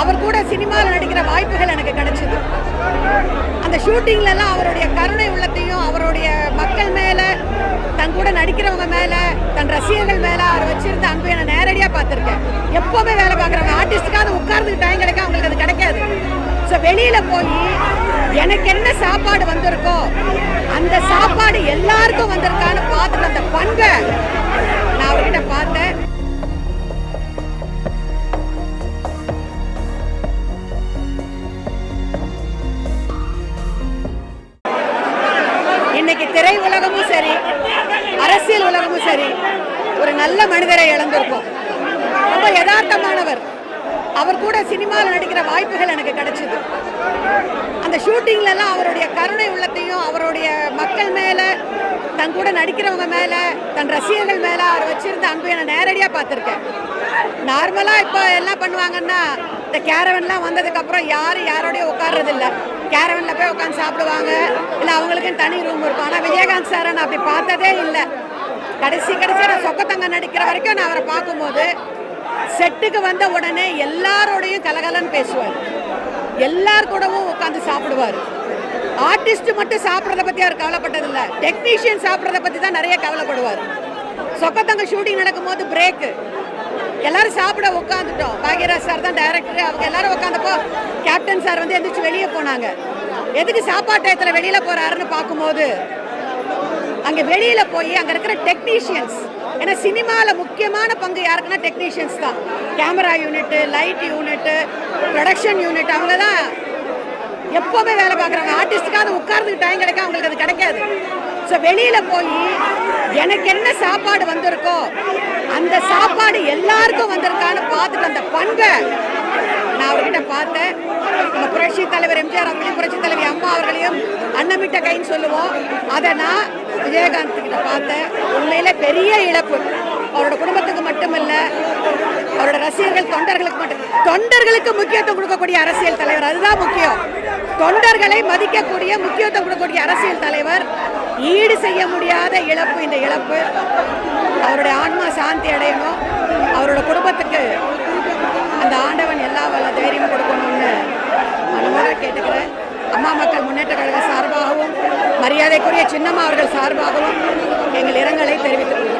அவர் கூட சினிமாவில் நடிக்கிற வாய்ப்புகள் எனக்கு கிடைச்சிது. அந்த ஷூட்டிங்லலாம் அவருடைய கருணை உள்ளத்தையும் அவருடைய மக்கள் மேலே தன் கூட நடிக்கிறவங்க மேலே தன் ரசிகர்கள் மேலே அவர் வச்சிருந்த அன்பை நான் நேரடியாக பார்த்துருக்கேன். எப்போவுமே வேலை பார்க்குறவங்க ஆர்டிஸ்டுக்காக உட்கார்ந்து டைம் கிடைக்க அவங்களுக்கு அது கிடைக்காது. ஸோ வெளியில் போய் எனக்கு என்ன சாப்பாடு வந்திருக்கோ அந்த சாப்பாடு எல்லாருக்கும் வந்திருக்கான்னு பார்த்துட்டு அந்த பண்பை இன்னைக்கு திரை உலகமும் சரி அரசியல் உலகமும் சரி ஒரு நல்ல மனிதரை இழந்திருக்கோம். ரொம்ப யதார்த்தமானவர். அவர் கூட சினிமாவில் நடிக்கிற வாய்ப்புகள் எனக்கு கிடைச்சிது. அந்த ஷூட்டிங்லலாம் அவருடைய கருணை உள்ளத்தையும் அவருடைய மக்கள் மேலே தன் கூட நடிக்கிறவங்க மேலே தன் ரசிகர்கள் மேலே அவர் வச்சிருந்த அன்பு நான் நேரடியாக பார்த்துருக்கேன். நார்மலாக இப்போ என்ன பண்ணுவாங்கன்னா இந்த கேரவன்லாம் வந்ததுக்கப்புறம் யாரும் யாரோடய உட்கார்றது கேரவனில் போய் உட்காந்து சாப்பிடுவாங்க. இல்லை அவங்களுக்குன்னு தனி ரூம் இருக்கும். ஆனால் விஜயகாந்த் சாரை நான் அப்படி பார்த்ததே இல்லை. கடைசி கடைசி நான் சொக்கத்தங்க நடிக்கிற வரைக்கும் நான் அவரை பார்க்கும்போது செட்டுக்கு வந்த உடனே எல்லாரோடையும் கலகலன்னு பேசுவார். எல்லார் கூடவும் உட்காந்து சாப்பிடுவார். ஆர்டிஸ்ட் மட்டும் சாப்பிட்றத பற்றி அவர் கவலைப்பட்டதில்லை. டெக்னீஷியன் சாப்பிட்றத பற்றி தான் நிறைய கவலைப்படுவார். சொக்கத்தங்க ஷூட்டிங் நடக்கும்போது பிரேக்கு எல்லாரும் சாப்பிட உட்காந்துட்டோம் பாக்யராஜ் சார் தான் டைரக்டர் அவங்க எல்லாரும் உட்காந்தப்போ கேப்டன் சார் வந்து எந்திரிச்சு வெளியே போனாங்க. எதுக்கு சாப்பாட்டு டயத்தில் வெளியில் போகிறாருன்னு பார்க்கும்போது அங்கே வெளியில் போய் அங்கே இருக்கிற டெக்னீஷியன்ஸ் ஏன்னா சினிமாவில் முக்கியமான பங்கு யாருக்குன்னா டெக்னீஷியன்ஸ் தான். Camera unit light unit production unit அவங்க தான் எப்போவுமே வேலை பார்க்குறாங்க. ஆர்டிஸ்டுக்காக உட்கார்ந்துக்கு டைம் கிடைக்கும் அவங்களுக்கு அது கிடைக்காது. ஸோ வெளியில் போய் எனக்கு என்ன சாப்பாடு வந்திருக்கோ அந்த சாப்பாடு எல்லாருக்கும் வந்திருக்கான்னு பார்த்துட்டு அந்த பண்பை நான் அவர்கிட்ட பார்த்தேன். நம்ம புரட்சி தலைவர் எம்ஜிஆர் அவர்களையும் புரட்சி தலைவி அம்மா அவர்களையும் அன்னமிட்ட கைன்னு சொல்லுவோம். அதை நான் விஜயகாந்த் கிட்ட பார்த்தேன். உண்மையில பெரிய இழப்பு. அவரோட குடும்பத்துக்கு மட்டுமல்ல அவரோட ரசிகர்கள் தொண்டர்களுக்கு மட்டும் தொண்டர்களுக்கு முக்கியத்துவம் கொடுக்கக்கூடிய அரசியல் தலைவர். அதுதான் முக்கியம். தொண்டர்களை மதிக்கக்கூடிய முக்கியத்துவம் கொடுக்கக்கூடிய அரசியல் தலைவர். ஈடு செய்ய முடியாத இழப்பு இந்த இழப்பு. அவருடைய ஆன்மா சாந்தி அடையணும். அவரோட குடும்பத்துக்கு அந்த ஆண்டவன் எல்லா வல்ல தைரியம் கொடுக்கணும்னு மனமாக கேட்டுக்கிறேன். அம்மா மக்கள் முன்னேற்ற கழக சார்பாகவும் மரியாதைக்குரிய சின்னம்மா அவர்கள் சார்பாகவும் எங்கள் இரங்கலை தெரிவித்துக் கொள்கிறோம்